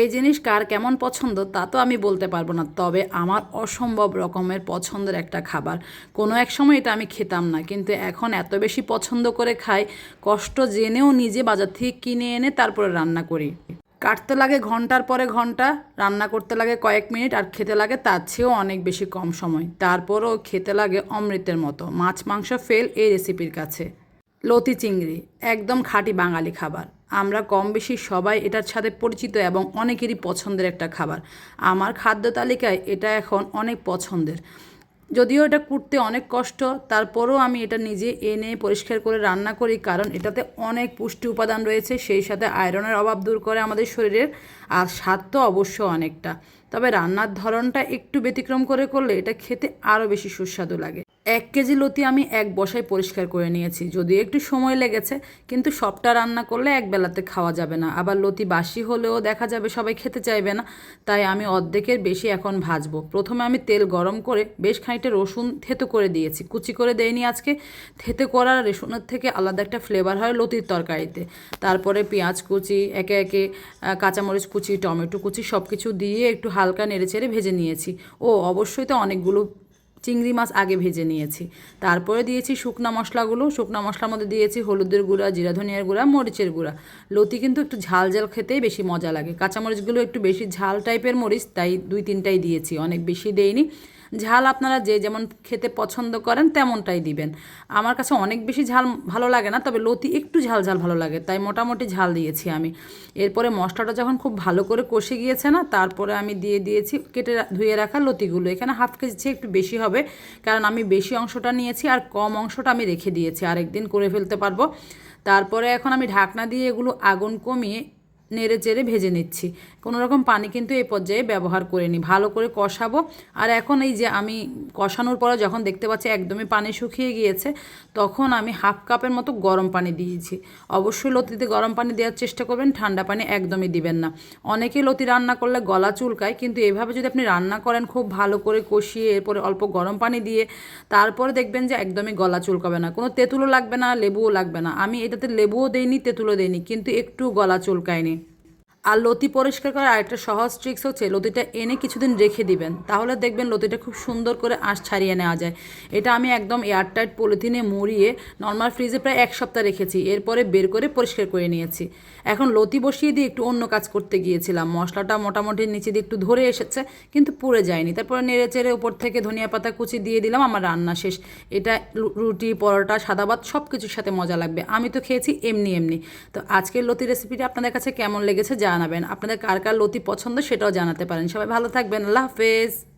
এই জিনিস কার কেমন পছন্দ তা তো আমি বলতে পারব না। তবে আমার অসম্ভব রকমের পছন্দের একটা খাবার। কোনো এক সময় এটা আমি খেতাম না, কিন্তু এখন এত বেশি পছন্দ করে খাই, কষ্ট জেনেও নিজে বাজার থেকে কিনে এনে তারপরে রান্না করি। কাটতে লাগে ঘণ্টার পরে ঘণ্টা, রান্না করতে লাগে কয়েক মিনিট আর খেতে লাগে তার চেয়েও অনেক বেশি কম সময়। তারপরও খেতে লাগে অমৃতের মতো। মাছ, মাংস ফেল এই রেসিপির কাছে। লতি চিংড়ি, একদম খাঁটি বাঙালি খাবার। আমরা কম বেশি সবাই এটার সাথে পরিচিত এবং অনেকেরই পছন্দের একটা খাবার। আমার খাদ্য তালিকায় এটা এখন অনেক পছন্দের। যদিও এটা করতে অনেক কষ্ট, তারপরও আমি এটা নিজে এনে পরিষ্কার করে রান্না করি কারণ এটাতে অনেক পুষ্টি উপাদান রয়েছে, সেই সাথে আয়রনের অভাব দূর করে আমাদের শরীরের আর স্বাদ তো অবশ্য অনেকটা। তবে রান্নার ধরনটা একটু ব্যতিক্রম করে করলে এটা খেতে আরও বেশি সুস্বাদু লাগে। এক কেজি লতি আমি এক বসায় পরিষ্কার করে নিয়েছি। যদিও একটু সময় লেগেছে, কিন্তু সবটা রান্না করলে এক বেলাতে খাওয়া যাবে না। আবার লতি বাসি হলেও দেখা যাবে সবাই খেতে চাইবে না, তাই আমি অর্ধেকের বেশি এখন ভাজবো। প্রথমে আমি তেল গরম করে বেশ খানিকটা রসুন থেতো করে দিয়েছি। কুচি করে দেয়নি আজকে। থেতো করা রসুনের থেকে আলাদা একটা ফ্লেভার হয় লতির তরকারিতে। তারপরে পেঁয়াজ কুচি, একে একে কাঁচামরিচ কুচি, টমেটো কুচি সব কিছু দিয়ে একটু হালকা নেড়ে চেড়ে ভেজে নিয়েছি। ও, অবশ্যই তো অনেকগুলো চিংড়ি মাছ আগে ভেজে নিয়েছি। তারপরে দিয়েছি শুকনো মশলাগুলো। শুকনো মশলার মধ্যে দিয়েছি হলুদের গুঁড়া, জিরা ধনিয়ার গুঁড়া, মরিচের গুঁড়া। লতি কিন্তু একটু ঝাল ঝাল খেতেই বেশি মজা লাগে। কাঁচামরিচগুলো একটু বেশি ঝাল টাইপের মরিচ, তাই দুই তিনটাই দিয়েছি। অনেক বেশি দেইনি। ঝাল আপনারা যে যেমন খেতে পছন্দ করেন তেমনটাই দিবেন। আমার কাছে অনেক বেশি ঝাল ভালো লাগে না, তবে লতি একটু ঝাল ঝাল ভালো লাগে, তাই মোটামুটি ঝাল দিয়েছি আমি। এরপরে মশলাটা যখন খুব ভালো করে কষে গিয়েছে না, তারপরে আমি দিয়ে দিয়েছি, কেটে ধুয়ে রাখা লতিগুলো। এখানে হাফ কেজি চেয়ে একটু বেশি হবে, কারণ আমি বেশি অংশটা নিয়েছি আর কম অংশটা আমি রেখে দিয়েছি, আরেকদিন করে ফেলতে পারব। তারপরে এখন আমি ঢাকনা দিয়ে এগুলো আগুন কমিয়ে নেড়ে চেড়ে ভেজে নিচ্ছি। কোনো রকম পানি কিন্তু এই পর্যায়ে ব্যবহার করিনি। ভালো করে কষাবো। আর এখন এই যে আমি কষানোর পরে যখন দেখতে পাচ্ছি একদমই পানি শুকিয়ে গিয়েছে, তখন আমি হাফ কাপের মতো গরম পানি দিয়েছি। অবশ্যই লতিতে গরম পানি দেওয়ার চেষ্টা করবেন, ঠান্ডা পানি একদমই দিবেন না। অনেকে লতি রান্না করলে গলা চুলকায়, কিন্তু এভাবে যদি আপনি রান্না করেন খুব ভালো করে কষিয়ে, এরপরে অল্প গরম পানি দিয়ে, তারপরে দেখবেন যে একদমই গলা চুলকাবে না। কোনো তেঁতুলও লাগবে না, লেবুও লাগবে না। আমি এটাতে লেবুও দেইনি, তেঁতুলও দেইনি, কিন্তু একটু গলা চুলকায়নি। আর লতি পরিষ্কার করার আরেকটা সহজ ট্রিক্স হচ্ছে, লতিটা এনে কিছুদিন রেখে দিবেন। তাহলে দেখবেন লতিটা খুব সুন্দর করে আঁশ ছাড়িয়ে নেওয়া যায়। এটা আমি একদম এয়ারটাইট পলিথিনে মুড়িয়ে নর্মাল ফ্রিজে প্রায় এক সপ্তাহ রেখেছি, এরপরে বের করে পরিষ্কার করে নিয়েছি। এখন লতি বসিয়ে দিয়ে একটু অন্য কাজ করতে গিয়েছিলাম। মশলাটা মোটামুটি নিচে দিয়ে একটু ধরে এসেছে, কিন্তু পুড়ে যায়নি। তারপরে নেড়ে চেড়ে উপর থেকে ধনিয়া পাতা কুচি দিয়ে দিলাম, আমার রান্না শেষ। এটা রুটি, পরোটা, সাদা ভাত সব কিছুর সাথে মজা লাগবে। আমি তো খেয়েছি এমনি এমনি। তো আজকের লতি রেসিপিটা আপনাদের কাছে কেমন লেগেছে জানাবেন। আপনাদের কার কার লতি পছন্দ সেটাও জানাতে পারেন। সবাই ভালো থাকবেন। আল্লাহ হাফেজ।